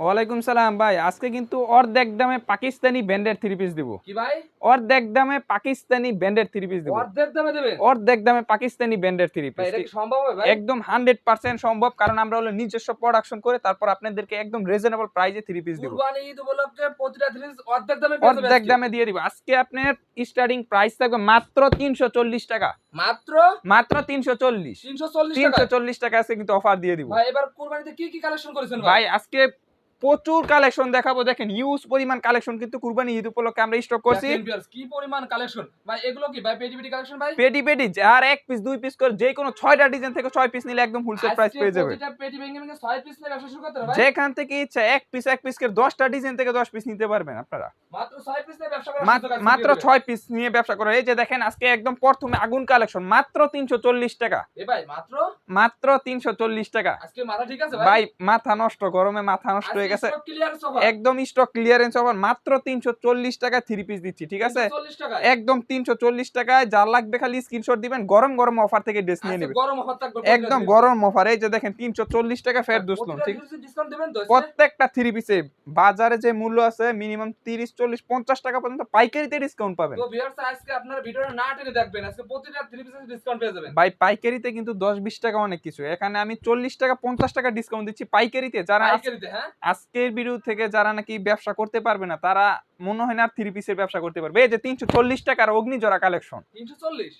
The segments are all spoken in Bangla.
ওয়ালাইকুম সালাম ভাই আজকে কিন্তু অর্ধেক দামে পাকিস্তানি ব্যান্ডের থ্রি পিস দিব। কি ভাই? অর্ধেক দামে পাকিস্তানি ব্যান্ডের থ্রি পিস দিব। অর্ধেক দামে দেবেন? অর্ধেক দামে পাকিস্তানি ব্যান্ডের থ্রি পিস এটা কি সম্ভব হবে ভাই? একদম হান্ড্রেড পার্সেন্ট সম্ভব কারণ আমরা হলো নিজস্ব প্রোডাকশন করে তারপর আপনাদেরকে একদম রিজনেবল প্রাইসে থ্রি পিস দিব। কুরবানি ঈদ উপলক্ষে প্রতিটা থ্রিস অর্ধেক দামে অর্ধেক দামে দিয়ে দিব। আজকে আপনার স্টার্টিং প্রাইস থাকবে মাত্র তিনশো চল্লিশ টাকা। মাত্র? মাত্র তিনশো চল্লিশ। 340 তিনশো টাকা? চল্লিশ টাকা আছে কিন্তু অফার দিয়ে দিব। ভাই এবার কুরবানিতে কি কি কালেকশন করেছেন ভাই আজকে প্রচুর কালেকশন দেখাবো। দেখেন ইউজ পরিমাণ কালেকশন কিন্তু কুরবানি ঈদ উপলক্ষে আমরা স্টক করছি। কি পরিমাণ কালেকশন ভাই এগুলো কি? ভাই পেটি পেটি কালেকশন ভাই? পেটি পেটি আর এক পিস দুই পিস করে যে কোনো ছয়টা ডিজাইন থেকে ছয় পিস নিলে একদম হোলসেল প্রাইস পেয়ে যাবে। প্রতিটা পেটি ভেঙে ভেঙে 6 পিস নিয়ে ব্যবসা শুরু করতে ভাই। যেখান থেকে ইচ্ছা এক পিস এক পিস করে দশটা ডিজাইন থেকে দশ পিস নিতে পারবেন আপনারা। মাত্র 6 পিস নিয়ে ব্যবসা আছে মাত্র ছয় পিস নিয়ে ব্যবসা করে এই যে দেখেন আজকে একদম প্রথমে আগুন কালেকশন মাত্র তিনশো চল্লিশ টাকা। এ ভাই মাত্র? মাত্র তিনশো চল্লিশ টাকা। আজকে মাথা ঠিক আছে ভাই? ভাই মাথা নষ্ট গরমে মাথা নষ্ট ক্লিয়ার সফা একদম স্টক ক্লিয়ারেন্স অফার মাত্র তিনশো চল্লিশ টাকা থ্রি পিস দিচ্ছি ঠিক আছে? একদম তিনশো চল্লিশ টাকায় যার লাগবে খালি স্ক্রিনশট দিবেন গরম গরম অফার থেকে ড্রেস নিয়ে নেবে গরম অফার থাকবে একদম গরম অফার এই যে দেখেন তিনশো চল্লিশ টাকা ফের দুসলুন ঠিক? প্রত্যেকটা থ্রি পিসে বাজারে যে মূল্য আছে মিনিমাম তিরিশ চল্লিশ পঞ্চাশ টাকা পর্যন্ত পাইকারিতে ডিসকাউন্ট পাবেন। আজকে আপনারা ভিডিওটা না টেনে দেখবেন আজকে প্রতিটা 3 পিসের ডিসকাউন্ট পেয়ে যাবেন। ভাই পাইকারিতে কিন্তু দশ বিশ টাকা অনেক কিছু এখানে আমি চল্লিশ টাকা পঞ্চাশ টাকা ডিসকাউন্ট দিচ্ছি পাইকারিতে যারা আজ- পাইকারিতে হ্যাঁ? আজকের বিরুদ্ধ থেকে যারা নাকি ব্যবসা করতে পারবে না তারা মনে হয় না থ্রি পিসের ব্যবসা করতে পারবে। এই যে তিনশো চল্লিশ টাকার অগ্নিজরা কালেকশন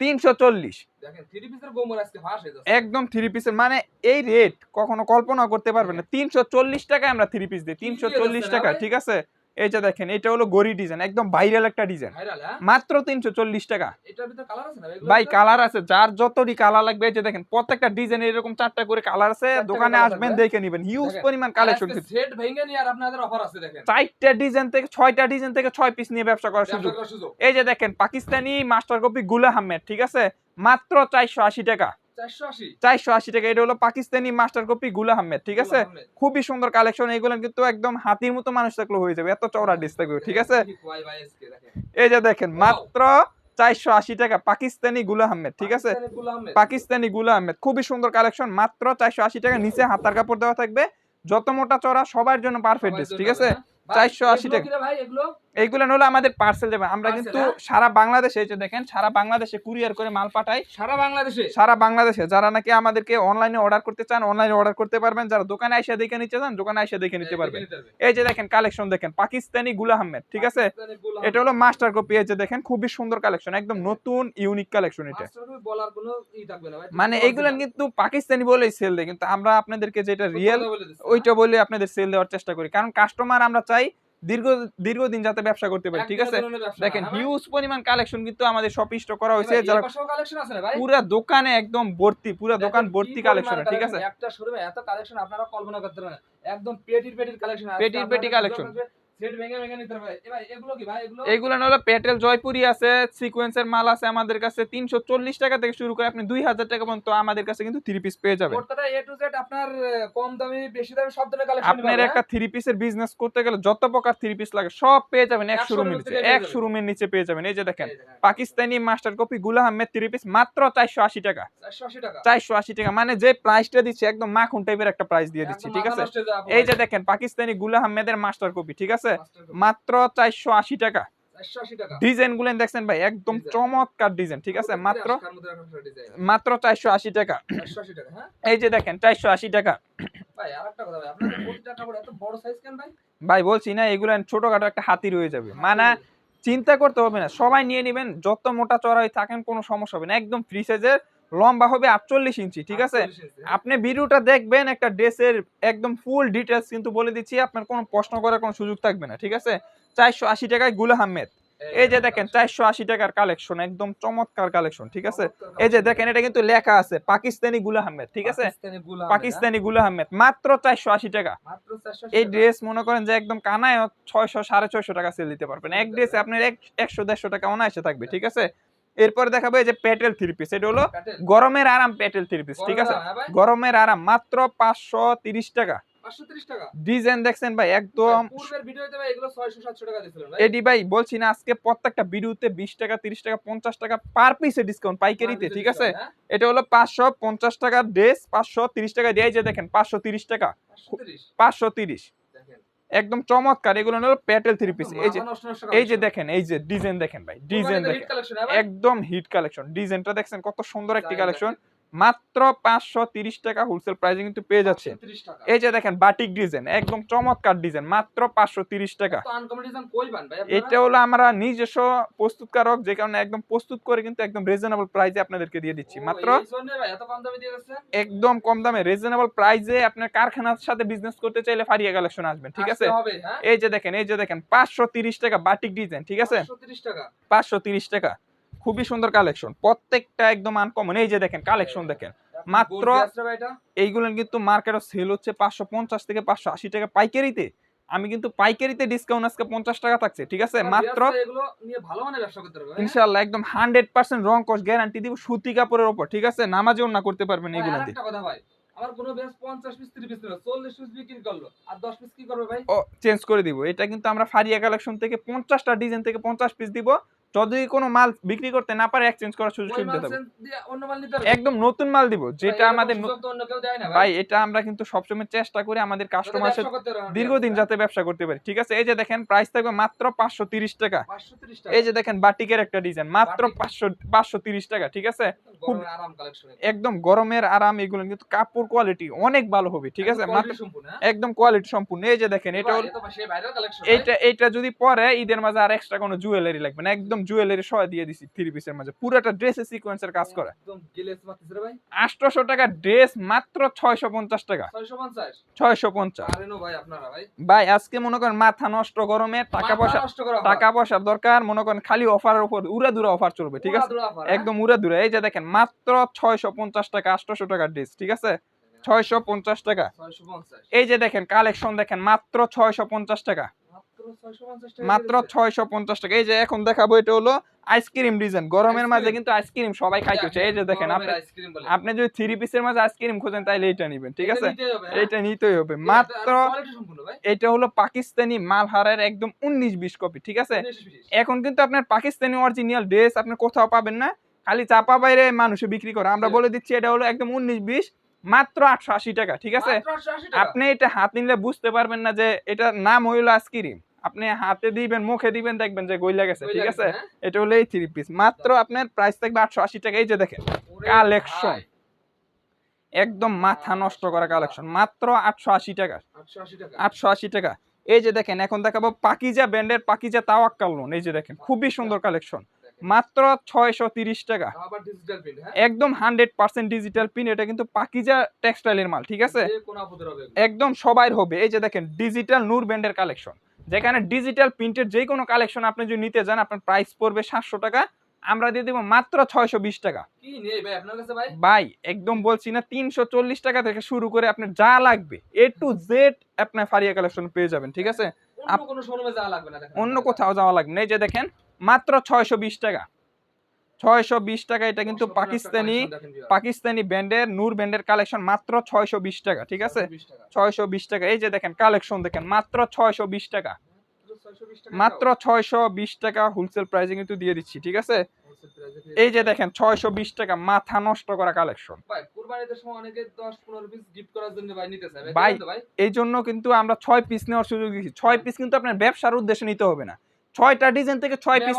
তিনশো চল্লিশ? দেখেন 3 পিসের গোমর আজকে ফাঁস যাচ্ছে। একদম থ্রি পিসের মানে এই রেট কখনো কল্পনা করতে পারবে না। তিনশো চল্লিশ টাকায় আমরা থ্রি পিস দিই। তিনশো চল্লিশ টাকা ঠিক আছে? এই যে দেখেন এটা হলো গরি ডিজাইন একদম ভাইরাল একটা ডিজাইন ভাইরাল হ্যাঁ? মাত্র তিনশো চল্লিশ টাকা। এটার ভিতর কালার আছে না ভাই? কালার আছে যার যতটি কালার লাগবে এই যে দেখেন প্রত্যেকটা ডিজাইন এরকম চারটা করে কালার আছে দোকানে আসবেন দেখে নিবেন। হিউজ পরিমাণ কালেকশন সেট ভেঙে নিয়ে আর আপনাদের অফার আছে দেখেন। চারটা ডিজাইন থেকে ছয়টা ডিজাইন থেকে ছয় পিস নিয়ে ব্যবসা করার সুযোগ। এই যে দেখেন পাকিস্তানি মাস্টার কপি গুলা আহমেদ ঠিক আছে? মাত্র চারশো আশি টাকা। 480 চারশো আশি। টাকা এটা হলো পাকিস্তানি মাস্টার কপি গুলা আহমেদ ঠিক আছে? খুবই সুন্দর কালেকশন কিন্তু একদম হাতির মতো মানুষ থাকলে হয়ে যাবে এত চওড়া ডিস থাকবে ঠিক আছে? এই যে দেখেন মাত্র চারশো আশি টাকা পাকিস্তানি গুলা আহমেদ ঠিক আছে? পাকিস্তানি গুল আহমেদ। খুবই সুন্দর কালেকশন মাত্র চারশো আশি টাকা নিচে হাতার কাপড় দেওয়া থাকবে যত মোটা চড়া সবার জন্য পারফেক্ট ঠিক আছে? চারশো আশি টাকা। এইগুলো হলো আমাদের পার্সেল যাবে। আমরা কিন্তু হ্যাঁ? সারা বাংলাদেশে এই যে দেখেন সারা বাংলাদেশে কুরিয়ার করে মাল পাঠাই সারা বাংলাদেশে? সারা বাংলাদেশে। যারা নাকি আমাদেরকে অনলাইনে অর্ডার করতে চান অনলাইনে অর্ডার করতে পারবেন। যারা দোকানে এসে দেখে নিতে চান দোকানে এসে দেখে নিতে পারবেন। এই যে দেখেন কালেকশন দেখেন পাকিস্তানি গুলা আহমেদ ঠিক আছে? এটা হলো মাস্টার কপি এই যে দেখেন খুবই সুন্দর কালেকশন একদম নতুন ইউনিক কালেকশন এটা। মাস্টার কপি বলার কোনো ই থাকবে না ভাই মানে এইগুলো কিন্তু পাকিস্তানি বলেই সেল দেয় কিন্তু আমরা আপনাদেরকে যেটা রিয়েল ওইটা বলে আপনাদের সেল দেওয়ার চেষ্টা করি। কারণ কাস্টমার আমরা চাই দীর্ঘ দীর্ঘদিন যাতে ব্যবসা করতে পারি ঠিক আছে? দেখেন হিউজ পরিমাণ কালেকশন কিন্তু আমাদের সপিষ্ট স্টক করা হয়েছে যারা কালেকশন পুরা দোকানে একদম ভর্তি পুরা দোকান ভর্তি কালেকশন ঠিক আছে? একটা শোরুমে এত কালেকশন আপনারা কল্পনা করতে পারেন একদম পেটির পেটির কালেকশন পেটির পেটি collection। সেট ভেঙে ভেঙে নিতে হবে। এ ভাই এগুলো কি ভাই? এগুলো এইগুলো হলো পেটেল জয়পুরি আছে সিকোয়েন্সের মাল আছে আমাদের কাছে তিনশো চল্লিশ টাকা থেকে শুরু করে আপনি দুই হাজার টাকা পর্যন্ত আমাদের কাছে কিন্তু থ্রি পিস পেয়ে যাবেন। প্রত্যেকটা এ টু জেড আপনার কম দামি বেশি দামি সব ধরনের আপনার একটা থ্রি পিসের বিজনেস করতে গেলে যত প্রকার থ্রি পিস লাগে সব পেয়ে যাবেন এক শোরুমের নিচে এক শোরুমের নিচে পেয়ে যাবেন। এই যে দেখেন পাকিস্তানি মাস্টার কপি গুলা আহমেদ থ্রি পিস মাত্র চারশো আশি টাকা। চারশো আশি টাকা। মানে যে প্রাইসটা দিচ্ছে একদম মাখন টাইপের একটা প্রাইস দিয়ে দিচ্ছি ঠিক আছে? হয়ে এই যে দেখেন পাকিস্তানি গুলা আহমেদের মাস্টার কপি ঠিক আছে? Copy, মাত্র চারশো আশি টাকা। ডিজাইন গুলেন দেখছেন ভাই একদম চমৎকার ডিজাইন ঠিক আছে? মাত্র। মাত্র চারশো আশি টাকা। 480 টাকা হ্যাঁ? এই যে দেখেন চারশো আশি টাকা। ভাই বলছি না এগুলো ছোটখাটো একটা হাতি রয়ে যাবে। মানে চিন্তা করতে হবে না সবাই নিয়ে নেবেন যত মোটা চড়াই থাকেন কোনো সমস্যা হবে না। একদম ফ্রি সাইজের লম্বা হবে আটচল্লিশ ইঞ্চি ঠিক আছে? 48 ইঞ্চি, হ্যাঁ? আপনি ভিডিওটা দেখবেন একটা ড্রেসের একদম ফুল ডিটেলস কিন্তু বলে দিচ্ছি আপনার কোনো প্রশ্ন করার কোনো সুযোগ থাকবে না ঠিক আছে? চারশো আশি টাকায়গুলা আহমেদ। এই যে দেখেন চারশো আশি টাকার কালেকশন একদম চমৎকার কালেকশন ঠিক আছে? এই যে দেখেন এটা কিন্তু লেখা আছে পাকিস্তানি গুলা আহমেদ ঠিক আছে? পাকিস্তানি গুল আহমেদ, মাত্র চারশো আশি টাকা। হ্যাঁ? মাত্র 480 এই ড্রেস মনে করেন যে একদম কানায় ছয়শো সাড়ে ছয়শো টাকা সেল দিতে পারবেন। এক ড্রেসে আপনার এক একশো দেড়শো টাকা অনায়াসে থাকবে ঠিক আছে? এরপরে দেখাবো এই যে প্যাটেল থ্রি পিস এটা হলো গরমের আরাম প্যাটেল থ্রি পিস ঠিক আছে? গরমের আরাম মাত্র পাঁচশো তিরিশ টাকা। ডিজাইন দেখছেন ভাই একদম ভাই, পূর্বের ভিডিওতে ভাই এগুলো 600 700 টাকা দিছিলেন ভাই। এডি ভাই বলছি না আজকে প্রত্যেকটা ভিডিওতে বিশ টাকা তিরিশ টাকা পঞ্চাশ টাকা পার পিসে ডিসকাউন্ট পাইকারিতে ঠিক আছে? হ্যাঁ? এটা হলো পাঁচশো পঞ্চাশ টাকার ড্রেস পাঁচশো তিরিশ টাকা দিয়ে যে দেখেন পাঁচশো তিরিশ টাকা। পাঁচশো তিরিশ। একদম চমৎকার। এগুলো হলো প্যাটেল থ্রি পিস এই যে এই যে দেখেন এই যে ডিজাইন দেখেন ভাই ডিজাইন দেখেন। হ্যাঁ? একদম হিট কালেকশন ডিজাইনটা দেখছেন কত সুন্দর একটি কালেকশন মাত্র পাঁচশো তিরিশ টাকা হোলসেল প্রাইসে কিন্তু পেয়ে যাচ্ছে। এই যে দেখেন বাটিক ডিজাইন একদম চমৎকার ডিজাইন মাত্র পাঁচশো তিরিশ টাকা? এটা হলো আমরা নিজস্ব প্রস্তুতকারক যে কারণে একদম প্রস্তুত করে কিন্তু একদম রিজনেবল প্রাইসে আপনাদেরকে দিয়ে দিচ্ছি। মাত্র? একদম কম দামে রিজনেবল প্রাইসে আপনার কারখানার সাথে বিজনেস করতে চাইলে ফারিয়া কালেকশন আসবেন ঠিক আছে? হ্যাঁ? এই যে দেখেন এই যে দেখেন পাঁচশো তিরিশ টাকা বাটিক ডিজাইন ঠিক আছে? পাঁচশো তিরিশ টাকা। খুবই সুন্দর কালেকশন প্রত্যেকটা একদম আনকমন এই যে দেখেন কালেকশন দেখেন। মাত্র? এইগুলো কিন্তু মার্কেটে সেল হচ্ছে পাঁচশো পঞ্চাশ থেকে পাঁচশো আশি টাকা পাইকারিতে। আমি কিন্তু পাইকারিতে ডিসকাউন্ট আজকে পঞ্চাশ টাকা থাকছে ঠিক আছে? মাত্র হ্যাঁ? ইনশাল্লাহ একদম হান্ড্রেড পার্সেন্ট রং কস গ্যারান্টি দিব সুতি কাপড়ের ওপর ঠিক আছে? নামাজেও না করতে পারবেন আর দিয়ে। একটা আমার কোনো বিয়ার্স 50 পিস 30 পিস নিল, 40 পিস বিক্রি করল, আর 10 পিস কি করবে ভাই? ও চেঞ্জ করে দিব। এটা কিন্তু আমরা ফারিয়া কালেকশন থেকে পঞ্চাশটা ডিজাইন থেকে পঞ্চাশ পিস দিব। যদি কোনো মাল বিক্রি করতে না পারে এক্সচেঞ্জ করার সুযোগ সুবিধা দেবো? একদম নতুন মাল দিব যেটা আমাদের ভাই। এটা আমরা কিন্তু সবসময় চেষ্টা করি আমাদের কাস্টমার দীর্ঘদিন যাতে ব্যবসা করতে পারি ঠিক আছে এই যে দেখেন প্রাইস থাকবে মাত্র পাঁচশো তিরিশ টাকা এই যে দেখেন বাটিকের একটা ডিজাইন মাত্র পাঁচশো পাঁচশো তিরিশ টাকা ঠিক আছে খুব-। একদম গরমের আরাম এগুলো কিন্তু কাপড় কোয়ালিটি অনেক ভালো হবে ঠিক আছে একদম হ্যাঁ? কোয়ালিটি সম্পূর্ণ এই যে দেখেন এটা। এইটা এইটা যদি পরে ঈদের মাঝে আর এক্সট্রা কোনো জুয়েলারি লাগবে না একদম জুয়েলারি সহ দিয়ে দিছি থ্রি পিসের মাঝে। পুরোটা ড্রেসে সিকোয়েন্সের কাজ করা। একদম গিলেস মারতেছে রে ভাই। আটশোশো টাকা ড্রেস মাত্র ছয়শো পঞ্চাশ টাকা। 650 ছয়শো পঞ্চাশ। পারেনও ভাই আপনারা ভাই। ভাই আজকে মনে করেন মাথা নষ্ট গরমে টাকা পয়সা হয়। টাকা পয়সার দরকার মনে করেন খালি অফারের উপর উড়া দুরা অফার চলবে ঠিক আছে? হ্যাঁ? একদম উড়া দুরা। এই যে দেখেন মাত্র ছয়শো পঞ্চাশ টাকা আটশোশো টাকা ড্রেস ঠিক আছে? ছয়শো পঞ্চাশ টাকা। এই যে দেখেন কালেকশন দেখেন মাত্র ছয়শো পঞ্চাশ টাকা। মাত্র 650 টাকা মাত্র দিয়ে দিচ্ছে। ছয়শো পঞ্চাশ টাকা। এই যে এখন দেখাবো এটা হলো আইসক্রিম ডিজাইন। গরমের মাঝে কিন্তু আইসক্রিম সবাই খাইতেছে এই যে দেখেন আপনি। আপনি যদি থ্রি পিসের মাঝে আইসক্রিম খোঁজেন তাহলে এটা নিবেন ঠিক আছে? হ্যাঁ? এটা নিতেই হবে। মাত্র সম্পূর্ণ ভাই। এটা হলো পাকিস্তানি মালহারের একদম উনিশ বিশ কপি ঠিক আছে? এখন কিন্তু আপনার পাকিস্তানি অরিজিনাল ড্রেস আপনি কোথাও পাবেন না। খালি চাপা বাইরে মানুষে বিক্রি করে। আমরা বলে দিচ্ছি এটা হলো একদম উনিশ বিশ মাত্র আটশো আশি টাকা ঠিক আছে? মাত্র 880 টাকা। আপনি এটা হাত নিলে বুঝতে পারবেন না যে এটার নাম হইল আইসক্রিম। আপনি হাতে দিবেন মুখে দিবেন দেখবেন যে গইলা গেছে ঠিক আছে? হ্যাঁ? এটা হলো এই থ্রি পিস মাত্র আপনার প্রাইস থাকবে আটশো আশি টাকা এই যে দেখেন কালেকশন একদম মাথা নষ্ট করা কালেকশন মাত্র আটশো আশি টাকা। আটশো আশি টাকা। এই যে দেখেন এখন দেখাবো পাকিজা ব্র্যান্ডের পাকিজা তাওয়াক্কাল লোন এই যে দেখেন খুবই সুন্দর কালেকশন মাত্র ছয়শো তিরিশ টাকা। হ্যাঁ? একদম হান্ড্রেড পার্সেন্ট ডিজিটাল পিন এটা কিন্তু পাকিজা টেক্সটাইলের মাল ঠিক আছে। একদম সবাই হবে। এই যে দেখেন ডিজিটাল নূর ব্র্যান্ডের কালেকশন যেখানে ডিজিটাল প্রিন্টের যে কোনো কালেকশন আপনি যদি নিতে যান আপনার প্রাইস পড়বে সাতশো টাকা আমরা দিয়ে দেবো মাত্র ছয়শো বিশ টাকা। ভাই একদম বলছি না তিনশো চল্লিশ টাকা থেকে শুরু করে আপনার যা লাগবে এ টু জেড আপনার ফারিয়া কালেকশন পেয়ে যাবেন ঠিক আছে? অন্য। কোথাও যাওয়া লাগবে না এই যে দেখেন মাত্র ছয়শো বিশ টাকা। ছয়শো বিশ টাকা এটা কিন্তু পাকিস্তানি। পাকিস্তানি ব্র্যান্ডের নূর ব্র্যান্ডের কালেকশন মাত্র ছয়শো বিশ টাকা ঠিক আছে? 620 টাকা। ছয়শো বিশ টাকা এই যে দেখেন কালেকশন দেখেন মাত্র ছয়শো বিশ টাকা। মাত্র 620 টাকা ছয়শো বিশ টাকা হোলসেল প্রাইসে কিন্তু দিয়ে দিচ্ছি ঠিক আছে? এই যে দেখেন ছয়শো বিশ টাকা মাথা নষ্ট করা কালেকশন। ভাই কুরবানির সময় অনেকে 10 15 পিস গিফট করার জন্য ভাই নিতে চায়। ভাই, দিবেন তো ভাই? এই জন্য কিন্তু আমরা ছয় পিস নেওয়ার সুযোগ দিচ্ছি ছয় পিস কিন্তু আপনার ব্যবসার উদ্দেশ্যে নিতে হবে না। ছয়টা ডিজাইন থেকে ছয় পিস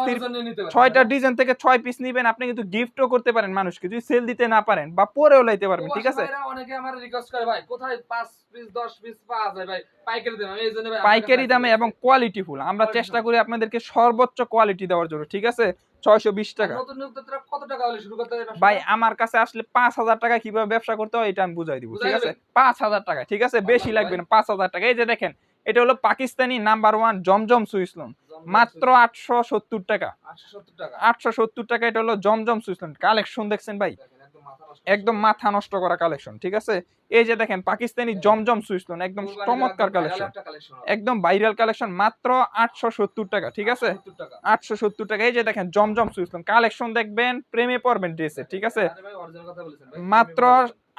ছয়টা? ডিজাইন থেকে ছয় পিস নিবেন আপনি কিন্তু গিফটও করতে পারেন মানুষকে যদি সেল দিতে না পারেন বা পরেও লাইতে পারবেন ঠিক আছে? অনেকে আমার রিকোয়েস্ট করে ভাই কোথায় 5 পিস 10 পিস পাওয়া যায় ভাই? পাইকারি দামে এই জন্য ভাই পাইকারি দামে এবং কোয়ালিটি ফুল আমরা চেষ্টা করি আপনাদেরকে সর্বোচ্চ কোয়ালিটি দেওয়ার জন্য ঠিক আছে? ছয়শো বিশ টাকা। নতুন উদ্যোক্তারা কত টাকা হলে শুরু করতে পারবে ভাই আমার কাছে আসলে পাঁচ হাজার টাকা কীভাবে ব্যবসা করতে হয় এটা আমি বুঝাই দিব ঠিক আছে? দিবেন? পাঁচ হাজার টাকা ঠিক আছে? বেশি লাগবে না পাঁচ হাজার টাকা। এই যে দেখেন এটা হলো Pakistani number one Zamzam Swiss lawn মাত্র আটশো সত্তর টাকা। আটশো সত্তর টাকা। এটা হলো জমজম সুইসলন কালেকশন দেখছেন ভাই? একদম মাথা নষ্ট। করা কালেকশন ঠিক আছে? এই যে দেখেন পাকিস্তানি জমজম সুইসলন একদম চমৎকার কালেকশন। একদম ভাইরাল কালেকশন মাত্র আটশো সত্তর টাকা ঠিক আছে? আটশো সত্তর টাকা। এই যে দেখেন জমজম সুইসলন কালেকশন দেখবেন প্রেমে পড়বেন ড্রেসে ঠিক আছে? মাত্র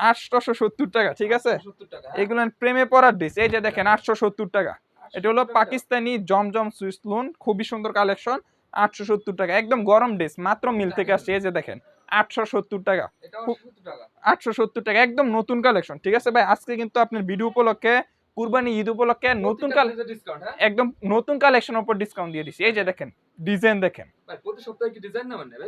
আটশোশো সত্তর টাকা ঠিক আছে? 870 টাকা হ্যাঁ? এগুলো প্রেমে পড়ার ড্রেস এই যে দেখেন আটশো সত্তর টাকা। এটা হলো পাকিস্তানি জমজম সুইসলুন খুবই সুন্দর কালেকশন আটশো সত্তর টাকা। একদম গরম ড্রেস মাত্র মিল থেকে আসছে। এই যে দেখেন আটশো সত্তর টাকা। এটাও খুব- 870 টাকা। আটশো সত্তর টাকা একদম নতুন কালেকশন ঠিক আছে ভাই? আজকে কিন্তু আপনার ভিডিও উপলক্ষে কুরবানি ঈদ উপলক্ষে নতুন হ্যাঁ? একদম নতুন কালেকশনের উপর ডিসকাউন্ট দিয়ে দিছি। এই যে দেখেন ডিজাইন দেখেন।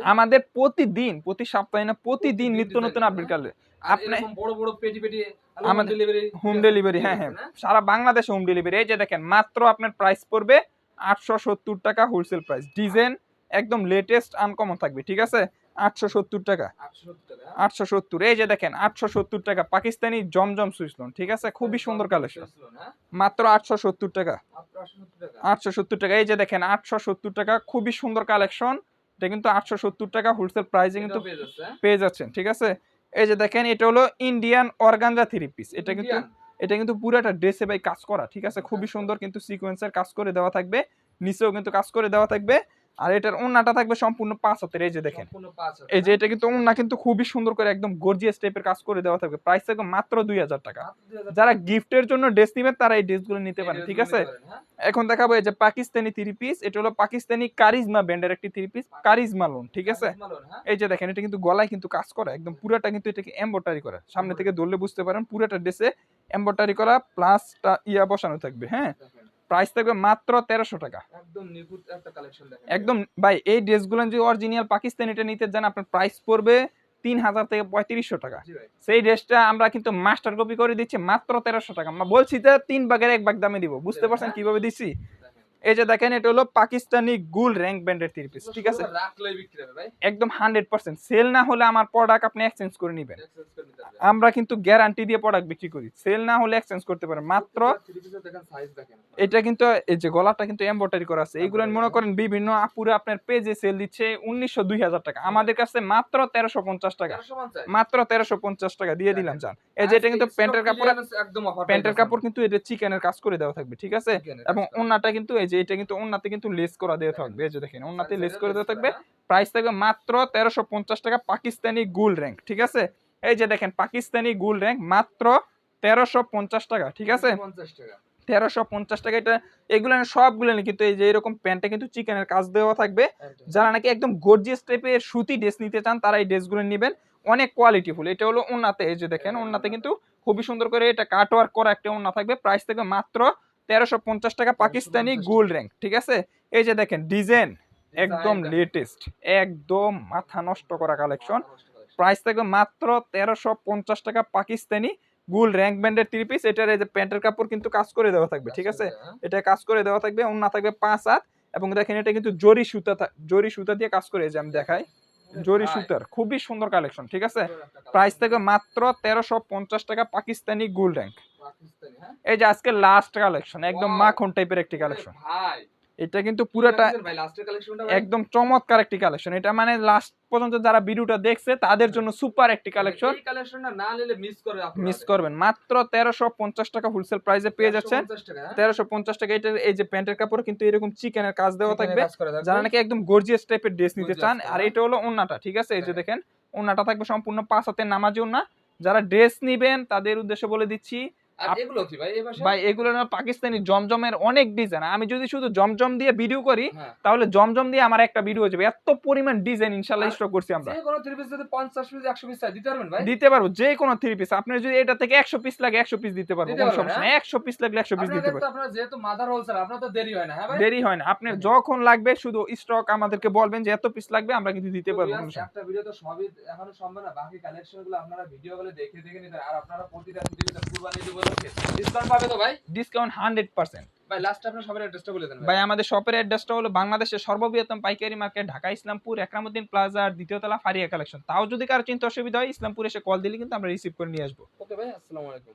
আমাদের প্রতিদিন প্রতি সপ্তাহে না প্রতিদিন নিত্য নতুন আপডেট হ্যাঁ? কালে আপনি- বড় বড় পেটি পেটি আমাদের ডেলিভারি হোম ডেলিভারি হ্যাঁ হ্যাঁ। সারা বাংলাদেশে হোম ডেলিভারি এই যে দেখেন মাত্র আপনার প্রাইস পড়বে আটশো সত্তর টাকা হোলসেল প্রাইস ডিজাইন একদম লেটেস্ট আনকমন থাকবে ঠিক আছে? আটশো সত্তর টাকা। 870? আটশো সত্তর এই যে দেখেন আটশো সত্তর টাকা পাকিস্তানি জমজম সুইসলন ঠিক আছে? খুবই সুন্দর কালেকশন হ্যাঁ? মাত্র আটশো সত্তর টাকা। 870 টাকা? আটশো সত্তর টাকা এই যে দেখেন আটশো সত্তর টাকা খুবই সুন্দর কালেকশন এটা কিন্তু আটশো সত্তর টাকা হোলসেল প্রাইসে কিন্তু হ্যাঁ? পেয়ে যাচ্ছেন ঠিক আছে? এই যে দেখেন এটা হলো ইন্ডিয়ান অর্গানজা থ্রি পিস এটা কিন্তু এটা কিন্তু পুরোটা ড্রেসে ভাই কাজ করা ঠিক আছে? খুবই সুন্দর কিন্তু সিকোয়েন্সের কাজ করে দেওয়া থাকবে। নিচেও কিন্তু কাজ করে দেওয়া থাকবে। আর এটার ওন্নাটা থাকবে সম্পূর্ণ পাঁচ হাতের এই যে দেখেন। এই যে হ্যাঁ? এটা কিন্তু ওন্না কিন্তু খুবই সুন্দর করে একদম গর্জিয়াস টাইপের কাজ করে দেওয়া থাকবে। প্রাইস থাকবে মাত্র দুই হাজার টাকা। যারা। গিফটের জন্য ড্রেস নেবেন তারা এই ড্রেসগুলো নিতে পারেন ঠিক আছে? হ্যাঁ? এখন দেখাবো এই যে পাকিস্তানি থ্রি পিস এটা হলো পাকিস্তানি কারিজমা ব্র্যান্ডের একটি থ্রি পিস কারিজমা লোন ঠিক আছে? হ্যাঁ? এই যে দেখেন এটা কিন্তু গলায় কিন্তু কাজ করা একদম পুরাটা কিন্তু এটাকে এমব্রয়ডারি করা। সামনে থেকে ধরলে বুঝতে পারেন পুরাটা ড্রেসে এমব্রয়ডারি করা প্লাস ইয়া বসানো থাকবে হ্যাঁ? দেখেন, প্রাইস থাকবে মাত্র তেরোশো টাকা। একদম নিখুঁত একটা কালেকশন দেখেন একদম ভাই এই ড্রেসগুলো যদি অরিজিনাল পাকিস্তানিটা নিতে যান আপনার প্রাইস পড়বে তিন হাজার থেকে পঁয়ত্রিশশো টাকা। সেই ড্রেসটা আমরা কিন্তু মাস্টার কপি করে দিচ্ছি মাত্র তেরোশো টাকা। আমরা বলছি যে তিন ভাগের এক ভাগ দামে দিব। বুঝতে পারছেন কীভাবে দিচ্ছি? এই যে দেখেন এটা হলো পাকিস্তানি গুল র্যাঙ্ক ব্র্যান্ডের থ্রি পিস ঠিক আছে? একদম হান্ড্রেড পার্সেন্ট সেল না হলে আমার প্রোডাক্ট আপনি এক্সচেঞ্জ করে নেবেন। আমরা কিন্তু গ্যারান্টি দিয়ে প্রোডাক্ট বিক্রি করি। সেল না হলে এক্সচেঞ্জ করতে পারেন। মাত্র থ্রি পিসের দেখেন সাইজ দেখেন। এটা কিন্তু এই যে গলাটা কিন্তু এমব্রয়ডারি করা আছে। এইগুলো মনে করেন বিভিন্ন আপুরে আপনার পেজে সেল দিচ্ছে উনিশশো দুই হাজার টাকা। আমাদের কাছে মাত্র তেরোশো পঞ্চাশ টাকা। মাত্র তেরোশো পঞ্চাশ টাকা দিয়ে দিলাম জান। এই যে এটা কিন্তু প্যান্টের কাপড় একদম প্যান্টের কাপড় কিন্তু এটা চিকেনের কাজ করে দেওয়া থাকবে ঠিক আছে? এবং ওন্নাটা কিন্তু এই যে এটা কিন্তু ওন্নাতে কিন্তু লেস করা দেওয়া থাকবে এই যে দেখেন ওন্নাতে লেস করে দেওয়া থাকবে। প্রাইস থাকবে মাত্র তেরোশো পঞ্চাশ টাকা পাকিস্তানি গুল র্যাঙ্ক ঠিক আছে? এই যে দেখেন পাকিস্তানি গুল র্যাঙ্ক মাত্র তেরোশো পঞ্চাশ টাকা ঠিক আছে? 50 টাকা। তেরোশো পঞ্চাশ টাকা এটা এগুলো সবগুলো কিন্তু এই যে এরকম প্যান্টটা কিন্তু চিকেনের কাজ দেওয়া থাকবে। যারা নাকি একদম গর্জিয়াস টাইপের সুতি ড্রেস নিতে চান তারা এই ড্রেসগুলো নেবেন। অনেক কোয়ালিটিফুল এটা হলো ওন্নাতে এই যে দেখেন ওন্নাতে কিন্তু খুবই সুন্দর করে এটা কাট ওয়ার্ক করা একটা ওন্না থাকবে। প্রাইস থাকবে মাত্র তেরোশো পঞ্চাশ টাকা পাকিস্তানি 1350 গোল্ড র্যাঙ্ক ঠিক আছে এই যে দেখেন ডিজাইন একদম লেটেস্ট একদম মাথা নষ্ট করা কালেকশন। প্রাইস থাকবে মাত্র তেরোশো পঞ্চাশ টাকা পাকিস্তানি গুল র্যাঙ্ক ব্যান্ডের থ্রি পিস এটার এই যে প্যান্টের কাপড় কিন্তু কাজ করে দেওয়া থাকবে ঠিক আছে? এটা কাজ করে দেওয়া থাকবে ওন্না থাকবে পাঁচ হাত এবং দেখেন এটা কিন্তু জরি সুতা জরি সুতা দিয়ে কাজ করে যে আমি দেখাই জরি সুতার খুবই সুন্দর কালেকশন ঠিক আছে প্রাইস। থাকবে মাত্র তেরোশো পঞ্চাশ টাকা পাকিস্তানি গুল র্যাঙ্ক? এই যে আজকে লাস্ট কালেকশন একদম মাখন টাইপের একটি কালেকশন ভাই। এটা কিন্তু পুরোটা একদম চমৎকার একটি কালেকশন এটা মানে লাস্ট পর্যন্ত যারা ভিডিওটা দেখছে তাদের জন্য সুপার একটি কালেকশন কালেকশনটা না নিলে মিস করে মিস করবেন। মাত্র তেরোশো পঞ্চাশ টাকা হোলসেল প্রাইসে পেয়ে যাচ্ছেন। 150 টাকা, হ্যাঁ? তেরোশো পঞ্চাশ টাকা এটার এই যে প্যান্টের কাপড় কিন্তু এরকম চিকেনের কাজ দেওয়া থাকবে। যারা নাকি একদম গর্জিয়াস টাইপের ড্রেস নিতে চান আর হ্যাঁ। এটা হলো ওন্নাটা ঠিক আছে? এই যে হ্যাঁ। দেখেন ওন্নাটা থাকবে সম্পূর্ণ পাঁচ হাতের নামাজি ওন্না। যারা ড্রেস নিবেন তাদের উদ্দেশ্যে বলে দিচ্ছি ভাই এগুলো না পাকিস্তানি জমজমের অনেক ডিজাইন আমি যদি শুধু জমজম দিয়ে ভিডিও করি হ্যাঁ। তাহলে জমজম দিয়ে আমার একটা ভিডিও হয়ে যাবে। এত পরিমাণ ডিজাইন স্টক করছি আমরা। যে কোনো থ্রি পিস যদি 50 পিস 100 পিস চাই দিতে পারবেন ভাই? দিতে পারব যে কোনো থ্রি পিস আপনার যদি এটা থেকে একশো পিস লাগে একশো পিস দিতে পারব দিতে কোনো সমস্যা হ্যাঁ? নেই। একশো পিস লাগলে পিস দিতে পারব। আপনারা যেহেতু মাদার হোলসেল আপনার তো দেরি হয় না হ্যাঁ ভাই? দেরি হয় না। আপনার যখন লাগবে শুধু স্টক আমাদেরকে বলবেন যে এত পিস লাগবে আমরা কিন্তু দিতে পারব। একটা ভিডিও তো সবই এখনও সম্ভব না। বাকি আপনারা ভিডিও গুলো দেখে দেখে নিতে আর আপনারা প্রতিটা ডিসকাউন্ট পাবে তো ভাই? ডিসকাউন্ট হান্ড্রেড পার্সেন্ট ভাই লাস্ট আপনার সবার অ্যাড্রেসটা বলে দেন ভাই। আমাদের শপের অ্যাড্রেসটা হলো বাংলাদেশের সর্ববৃহত্তম পাইকারি মার্কেট ঢাকা ইসলামপুর প্লাজার দ্বিতীয় তলা ফারিয়া কালেকশন তাও যদি কারও চিন্তা অসুবিধা হয় ইসলামপুর এসে কল দিলে কিন্তু আমরা রিসিভ করে নিয়ে আসব। ওকে ভাই আসসালামু আলাইকুম।